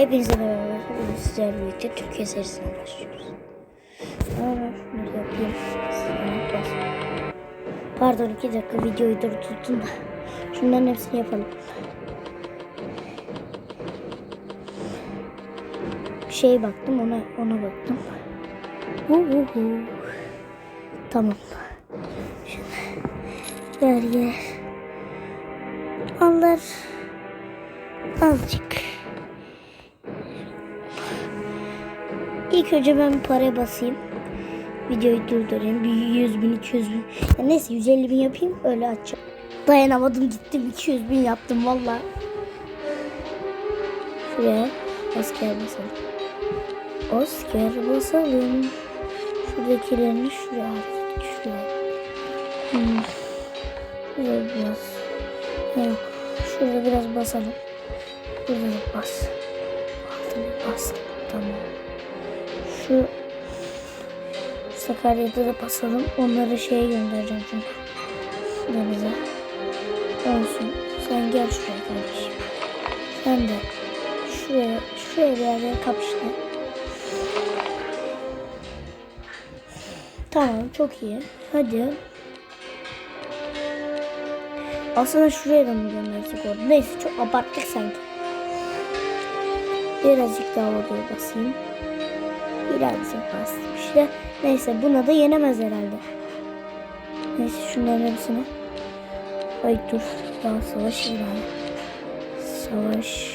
Hepinize merhaba. Bugün sizlerle birlikte Türkiye serisine başlıyoruz. Ama ben şunu yapayım. Pardon iki dakika videoyu durdurdum da. Şunların hepsini yapalım. Şeye baktım ona ona baktım. Hu hu hu. Tamam. Şunu ver yer. Alır. Azıcık. İlk önce ben paraya basayım. Videoyu durdurayım. Bir 100 bin, 200 bin. Ya neyse 150 bin yapayım öyle açacağım. Dayanamadım gittim 200 bin yaptım valla. Şuraya asker basalım. Asker basalım. Şuradakilerini şuraya hareket şuraya. Hmm. Şuraya biraz. Yok. Şurada biraz basalım. Burada da bas. Altını bas. Tamam. Şu Sakarya'da da basalım. Onları şeye göndereceğim çünkü. Denize. Olsun. Sen gel şuraya kardeşim. Sen de şuraya, şuraya bir yerde kapıştı. Tamam çok iyi. Hadi. Aslında şuraya da mı göndersek orada? Neyse çok abarttık sanki. Birazcık daha oraya basayım. Birazcık bastım işte. Neyse buna da yenemez herhalde. Neyse şunların hepsini. Ay dur. Daha savaş ilan. Savaş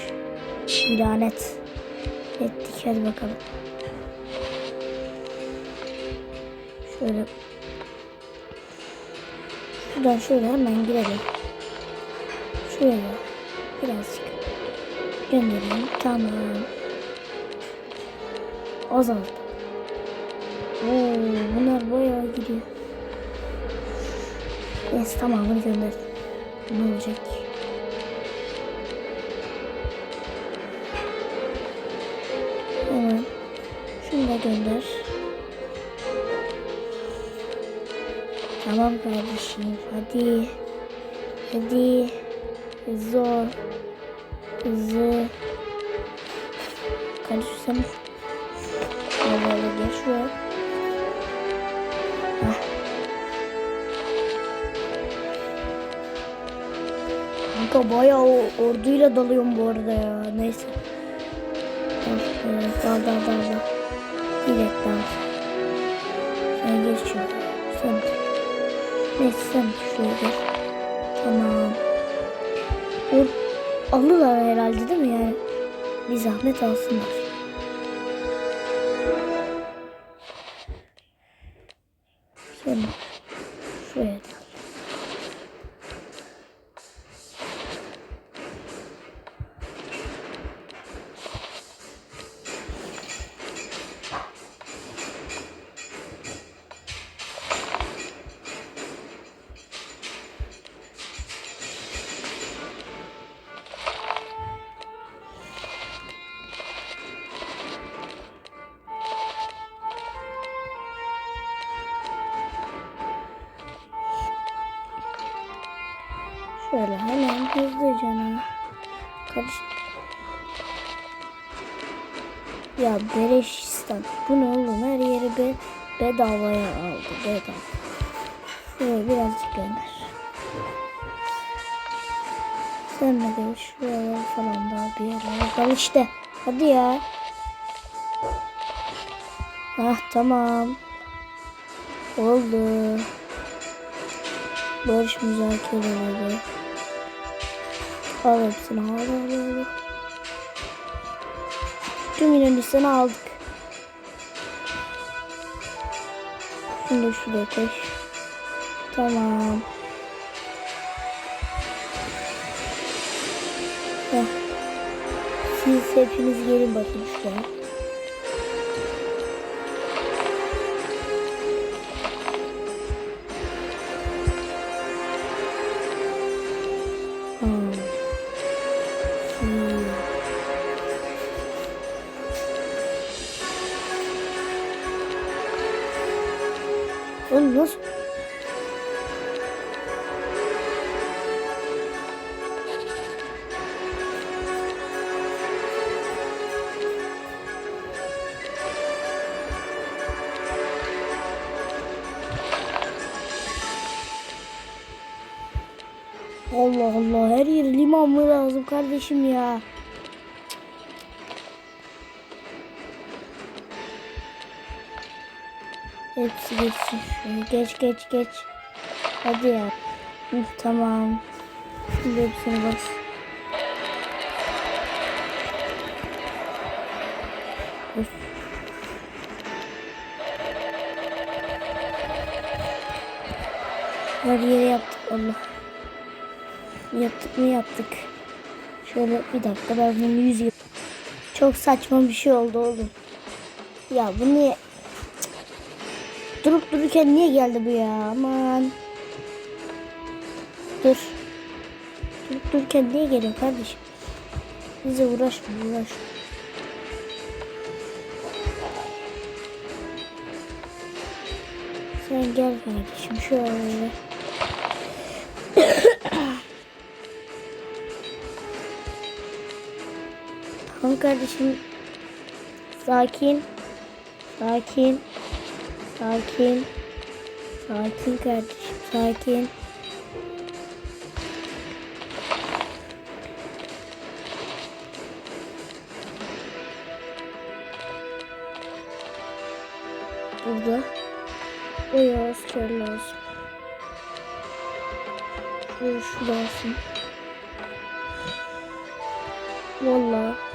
ilan et. Ettik hadi bakalım. Şöyle. Şuradan şöyle hemen girelim. Şuraya birazcık göndereyim. Tamam. Azaldı. Oo, bunlar bayağı gidiyor. Neyse tamamını gönder. Ne olacak? Hemen şunu da gönder. Tamam kardeşim hadi. Hadi. Zor. Hızlı. Kardeşim sen Böyle. Heh. Kanka bayağı orduyla dalıyorum bu arada ya. Neyse. Dal, dal, dal, dal. Direkt dal. Sen geç şuraya. Sen. Neyse sen şuraya gel. Tamam. Or alırlar herhalde değil mi yani? Bir zahmet alsınlar. Şöyle hemen hızlıca karış. Ya Bereşistan. Bu ne oğlum? Her yeri be bedavaya aldı. Bedava. Şuraya birazcık gönder. Sen de gel şuraya falan daha bir yerlere. Dal işte. Hadi ya. Hah tamam. Oldu. Barış müzakereleri. Al hepsini al al al. Tüm Yunanistan'ı aldık. Şunu da şuraya. Tamam. Heh. Siz hepiniz gelin bakayım şuraya. gidiyoruz. Allah Allah her yeri liman mı lazım kardeşim ya. Hepsi geçsin. şuraya. Geç geç geç. Hadi ya. Tamam. Şimdi hepsini bas. Üf. Her yere yaptık Allah. Yaptık mı yaptık. Şöyle bir dakika ben bunu yüz yap- Çok saçma bir şey oldu oğlum. Ya bu niye? Durup dururken niye geldi bu ya? Aman. Dur. Durup dururken niye geliyor kardeşim? Bize uğraşma uğraşma. Sen gel kardeşim şöyle. Tamam kardeşim. Sakin. Sakin. Sakin. Sakin kardeşim. Sakin. Burada. Bayağı asker lazım. Şöyle şu lazım. Vallahi.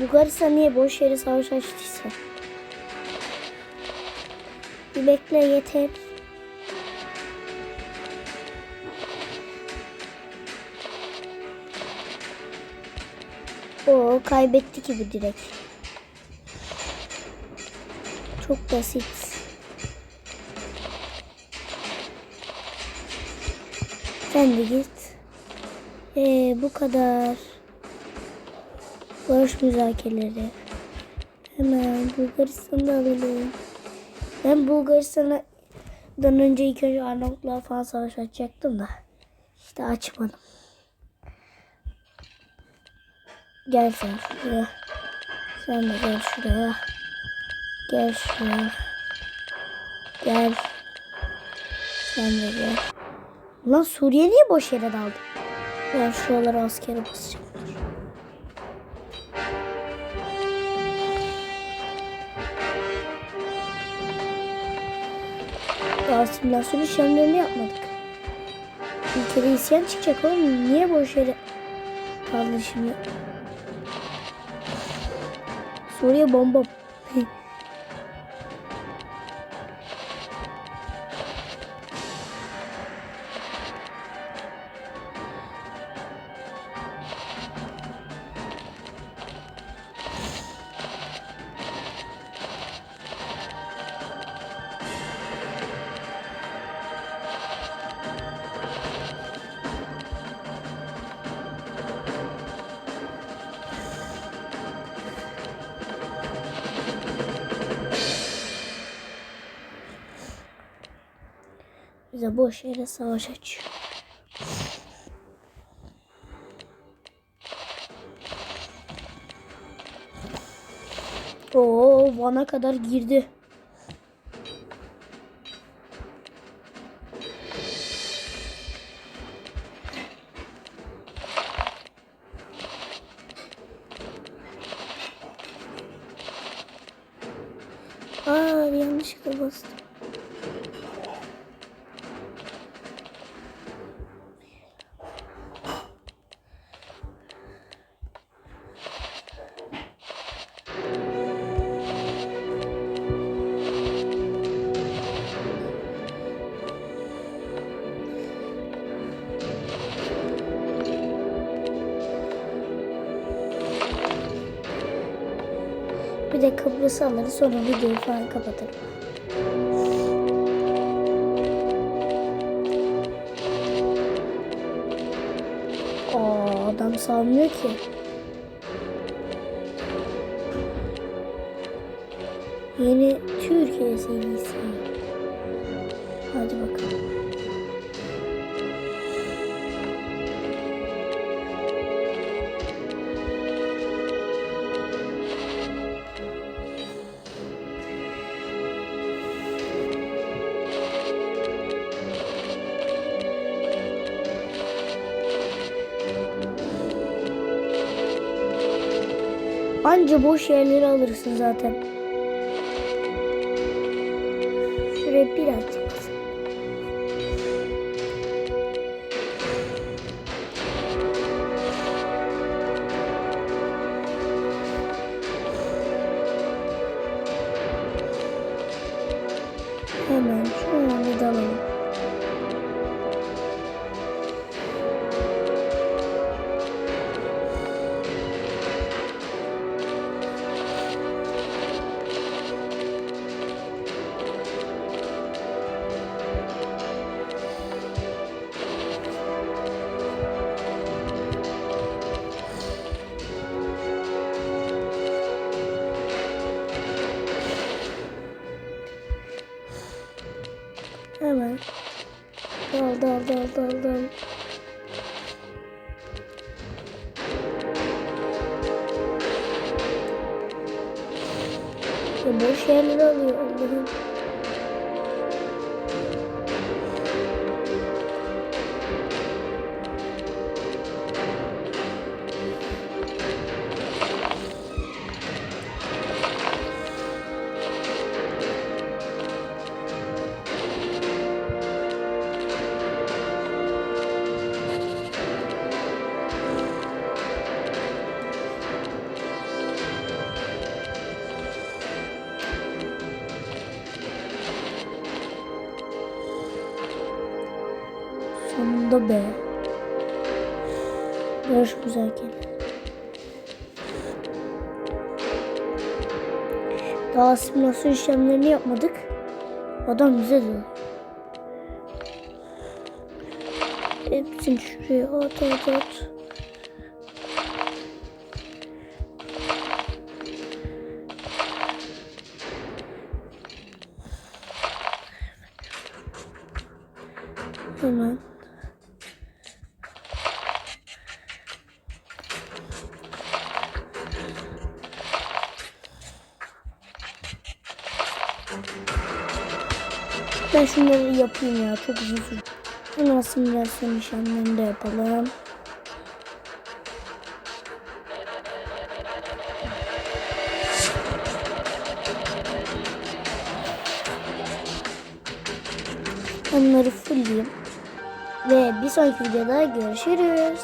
Bulgaristan niye boş yere savaş açtıysa? Bir bekle yeter. O kaybetti ki bu direkt. Çok basit. Sen de git. Ee, bu kadar. Barış müzakereleri. Hemen Bulgaristan'da alalım. Ben Bulgaristan'dan önce ilk önce Arnavutluğa falan savaş açacaktım da. İşte açmadım. Gel sen şuraya. Sen de gel şuraya. Gel şuraya. Gel. Sen de gel. Lan Suriye niye boş yere daldı? Ben şuralara askere basacağım. Daha simülasyon işlemlerini yapmadık. Ülkede isyan çıkacak oğlum. Niye boş yere kaldı şimdi? Suriye bomba. Bize boş yere savaş açıyor. Oo, Van'a kadar girdi. kabuğu sallarız sonra videoyu falan kapatırım. Aa, adam salmıyor ki. Yeni Türkiye serisi. Anca boş yerleri alırsın zaten. Şuraya birazcık Dal dal dal. Ya boş yerleri alıyor Allah'ım. Sonunda be. Yarış güzelken. Daha simülasyon işlemlerini yapmadık. Adam bize diyor. Hepsini şuraya at at at. Ben şunları yapayım ya çok uzun sürdü. Hemen simülasyon işlemlerini de yapalım. Onları fullleyeyim. Ve bir sonraki videoda görüşürüz.